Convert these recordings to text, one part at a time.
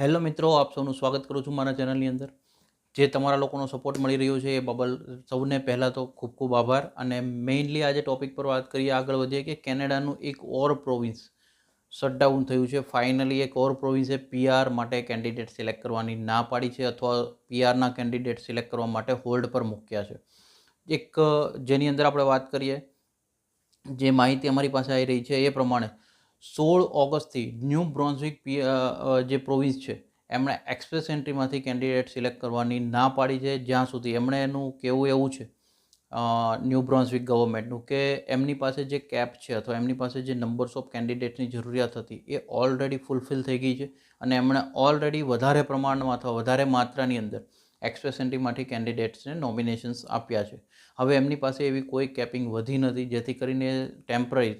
Hello મિત્રો, આપ સૌનું સ્વાગત કરું છું મારા ચેનલની અંદર. જે તમારા લોકોનો સપોર્ટ મળી રહ્યો છે એ બબલ સૌને પહેલાં તો ખૂબ ખૂબ આભાર. અને મેઇનલી આજે ટોપિક પર વાત કરીએ, આગળ વધીએ કે કેનેડાનું એક ઓર પ્રોવિન્સ શટડાઉન થયું છે. ફાઇનલી એક ઓર પ્રોવિન્સે પીઆર માટે કેન્ડિડેટ સિલેક્ટ કરવાની ના પાડી છે અથવા પીઆરના કેન્ડિડેટ સિલેક્ટ કરવા માટે હોલ્ડ પર મૂક્યા છે. એક, જેની અંદર આપણે વાત કરીએ, જે માહિતી અમારી પાસે આવી રહી છે એ પ્રમાણે સોળ ઓગસ્ટથી ન્યૂ બ્રોન્ઝવિક જે પ્રોવિન્સ છે, એમણે એક્સપ્રેસ એન્ટ્રીમાંથી કેન્ડિડેટ સિલેક્ટ કરવાની ના પાડી છે. જ્યાં સુધી એમણે એનું કેવું એવું છે ન્યૂ બ્રોન્ઝવિક ગવર્મેન્ટનું, કે એમની પાસે જે કેપ છે અથવા એમની પાસે જે નંબર્સ ઓફ કેન્ડિડેટ્સની જરૂરિયાત હતી, એ ઓલરેડી ફૂલફિલ થઈ ગઈ છે. અને એમણે ઓલરેડી વધારે પ્રમાણમાં અથવા વધારે માત્રાની અંદર એક્સપ્રેસ એન્ટ્રીમાંથી કેન્ડિડેટ્સને નોમિનેશન્સ આપ્યા છે. હવે એમની પાસે એવી કોઈ કેપિંગ વધી નથી, જેથી કરીને ટેમ્પરરી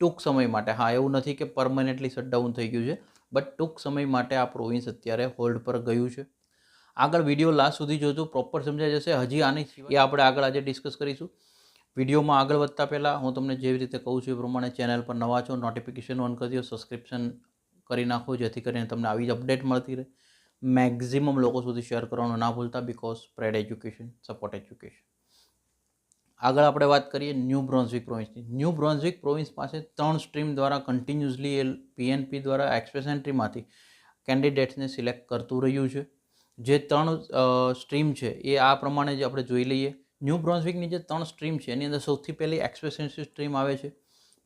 ટૂંક સમય માટે. હા, એવું નથી કે પરમનન્ટલી શટડાઉન થઈ ગયું છે બટ ટૂંક સમય માટે આ પ્રોવિન્સ અત્યારે હોલ્ડ પર ગયું છે. આગળ વીડિયો લાસ્ટ સુધી જોજો પ્રોપર સમજાઈ જશે. હજી આની એ આપણે આગળ આજે ડિસ્કસ કરીશું. વિડીયોમાં આગળ વધતા પહેલાં હું તમને જેવી રીતે કહું છું એ પ્રમાણે ચેનલ પર નવા છો નોટિફિકેશન ઓન કરી દો સબસ્ક્રિપ્શન કરી નાખો, જેથી કરીને તમને આવી જ અપડેટ મળતી રહે. મેક્ઝિમમ લોકો સુધી શેર કરવાનું ના ભૂલતા because parade education support education આગળ આપણે વાત કરીએ ન્યૂ બ્રોન્ઝવિક પ્રોવિન્સની. ન્યૂ બ્રોન્ઝવિક પ્રોવિન્સ પાસે ત્રણ સ્ટ્રીમ દ્વારા કન્ટિન્યુઅસલી એ પીએનપી દ્વારા એક્સપ્રેસ એન્ટ્રીમાંથી કેન્ડિડેટ્સને સિલેક્ટ કરતું રહ્યું છે. જે ત્રણ સ્ટ્રીમ છે એ આ પ્રમાણે જ આપણે જોઈ લઈએ. ન્યૂ બ્રોન્ઝવિકની જે ત્રણ સ્ટ્રીમ છે એની અંદર સૌથી પહેલી એક્સપ્રેસ સ્ટ્રીમ આવે છે.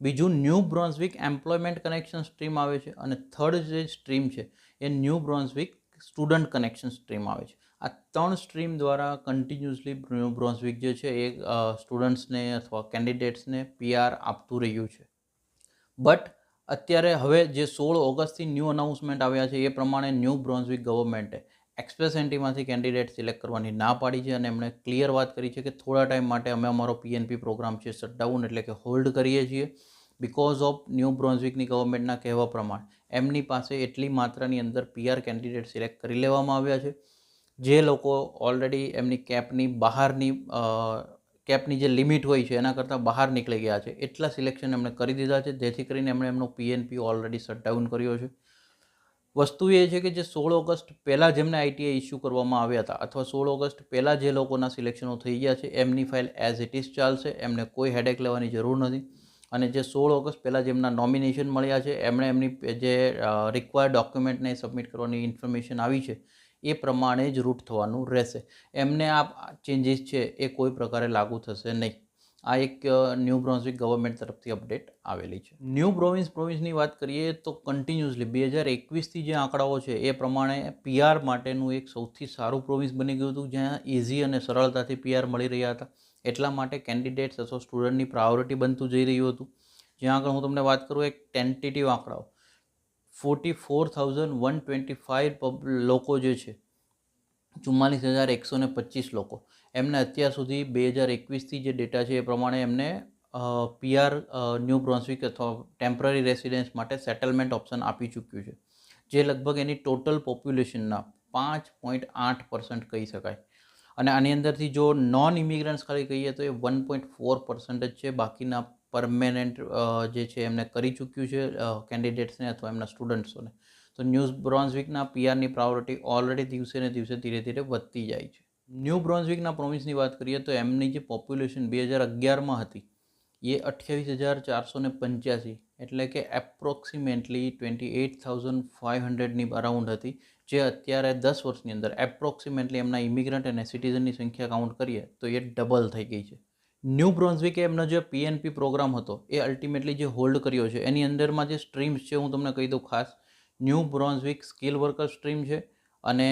બીજું new Brunswick employment connection stream આવે છે. અને થર્ડ જે સ્ટ્રીમ છે એ new Brunswick student connection stream આવે છે. આ ત્રણ સ્ટ્રીમ દ્વારા કન્ટિન્યુઅસલી ન્યૂ બ્રોન્સવિક જે છે એ સ્ટુડન્ટ્સને અથવા કેન્ડિડેટ્સને પીઆર આપતું રહ્યું છે. બટ અત્યારે હવે જે સોળ ઓગસ્ટથી ન્યૂ અનાઉન્સમેન્ટ આવ્યા છે એ પ્રમાણે ન્યૂ બ્રોન્સવિક ગવર્મેન્ટે એક્સપ્રેસ એન્ટ્રીમાંથી કેન્ડિડેટ સિલેક્ટ કરવાની ના પાડી છે અને એમણે ક્લિયર વાત કરી છે કે થોડા ટાઈમ માટે અમે અમારો પીએનપી પ્રોગ્રામ છે શટડાઉન એટલે કે હોલ્ડ કરીએ છીએ બિકોઝ ઓફ ન્યૂ બ્રોન્ઝવિકની ગવર્મેન્ટના કહેવા પ્રમાણે. એમની પાસે એટલી માત્રાની અંદર પીઆર કેન્ડિડેટ સિલેક્ટ કરી લેવામાં આવ્યા છે. જે લોકો ઓલરેડી એમની કેપની બહારની કેપની જે લિમિટ હોય છે, એના કરતાં બહાર નીકળી ગયા છે. એટલા સિલેક્શન એમણે કરી દીધા છે, જેથી કરીને એમણે એમનો પીએનપી ઓલરેડી શટડાઉન કર્યો છે. વસ્તુ એ છે કે જે સોળ ઓગસ્ટ પહેલાં જેમને આઈટીઆઈ ઇસ્યુ કરવામાં આવ્યા હતા, અથવા સોળ ઓગસ્ટ પહેલાં જે લોકોના સિલેક્શનો થઈ ગયા છે, એમની ફાઇલ એઝ ઇટ ઇઝ ચાલશે, એમને કોઈ હેડેક લેવાની જરૂર નથી. અને જે સોળ ઓગસ્ટ પહેલાં જેમના નોમિનેશન મળ્યા છે, એમણે એમની જે રિક્વાયર્ડ ડોક્યુમેન્ટને સબમિટ કરવાની ઇન્ફોર્મેશન આવી છે એ પ્રમાણે જ રૂટ થવાનું રહેશે. એમને આ ચેન્જીસ છે એ કોઈ પ્રકારે લાગુ થશે નહીં. આ એક ન્યૂ બ્રોન્સવિક ગવર્મેન્ટ તરફથી અપડેટ આવેલી છે. ન્યૂ પ્રોવિન્સ પ્રોવિન્સની વાત કરીએ તો કન્ટિન્યુઅસલી બે હજાર એકવીસથી જે આંકડાઓ છે એ પ્રમાણે પીઆર માટેનું એક સૌથી સારું પ્રોવિન્સ બની ગયું હતું, જ્યાં ઇઝી અને સરળતાથી પીઆર મળી રહ્યા હતા. એટલા માટે કેન્ડિડેટ્સ અથવા સ્ટુડન્ટની પ્રાયોરિટી બનતું જઈ રહ્યું હતું. જ્યાં આગળ હું તમને વાત કરું, એક ટેન્ટેટિવ આંકડાઓ. Forty four thousand one twenty five લોકો જે છે, ચુમ્માલીસ હજાર એકસો ને પચીસ લોકો. એમને અત્યાર સુધી બે હજાર એકવીસથી જે ડેટા છે એ પ્રમાણે એમને પીઆર ન્યૂ બ્રોન્સવિક અથવા ટેમ્પરરી રેસિડેન્સ માટે સેટલમેન્ટ ઓપ્શન આપી ચૂક્યું છે, જે લગભગ એની ટોટલ પોપ્યુલેશનના પાંચ પોઈન્ટ આઠ પર્સન્ટ કહી શકાય. અને આની અંદરથી જો નોન ઇમિગ્રન્ટ્સ ખાલી કહીએ તો એ વન પોઈન્ટ ફોર પર્સન્ટ જ છે, બાકીના પરમેનન્ટ જે છે એમને કરી ચૂક્યું છે કેન્ડિડેટ્સને અથવા એમના સ્ટુડન્ટ્સોને તો ન્યૂઝ બ્રોન્ઝવિકના પીઆરની પ્રાયોરિટી ઓલરેડી દિવસે ને દિવસે ધીરે ધીરે વધતી જાય છે. ન્યૂ બ્રોન્ઝવિકના પ્રોવિન્સની વાત કરીએ તો એમની જે પોપ્યુલેશન બે હજાર અગિયારમાં હતી, એ અઠ્યાવીસ હજાર ચારસો ને પંચ્યાસી, એટલે કે approximately twenty eight thousand five હંડ્રેડની around હતી, જે અત્યારે દસ વર્ષની અંદર એપ્રોક્સિમેટલી એમના ઇમિગ્રન્ટ અને સિટીઝનની સંખ્યા કાઉન્ટ કરીએ તો એ ડબલ થઈ ગઈ છે. ન્યૂ બ્રોન્ઝવિકે એમનો જે પીએનપી પ્રોગ્રામ હતો, એ અલ્ટિમેટલી જે હોલ્ડ કર્યો છે, એની અંદરમાં જે સ્ટ્રીમ્સ છે, હું તમને કહી દઉં ખાસ, new Brunswick skill worker stream છે અને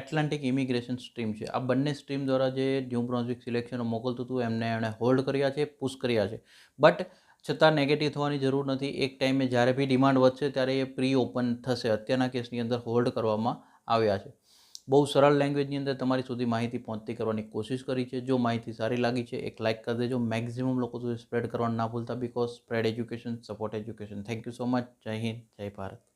એટલાન્ટિક ઇમિગ્રેશન સ્ટ્રીમ છે. આ બંને સ્ટ્રીમ દ્વારા જે ન્યૂ બ્રોન્ઝવિક સિલેક્શનો મોકલતું હતું, એમને એણે હોલ્ડ કર્યા છે પુશ કર્યા છે. બટ છતાં નેગેટિવ થવાની જરૂર નથી. એક ટાઈમે જ્યારે બી ડિમાન્ડ વધશે, ત્યારે એ પ્રી ઓપન થશે. અત્યારના કેસની અંદર હોલ્ડ કરવામાં આવ્યા છે. બહુ સરળ લેંગ્વેજની અંદર તમારી સુધી માહિતી પહોંચતી કરવાની કોશિશ કરી છે. જો માહિતી સારી લાગી છે, એક લાઇક કરી દેજો. મેક્ઝિમમ લોકો સુધી સ્પ્રેડ કરવાનું ના ભૂલતા because spread education support education thank you so much જય હિન્દ, જય ભારત.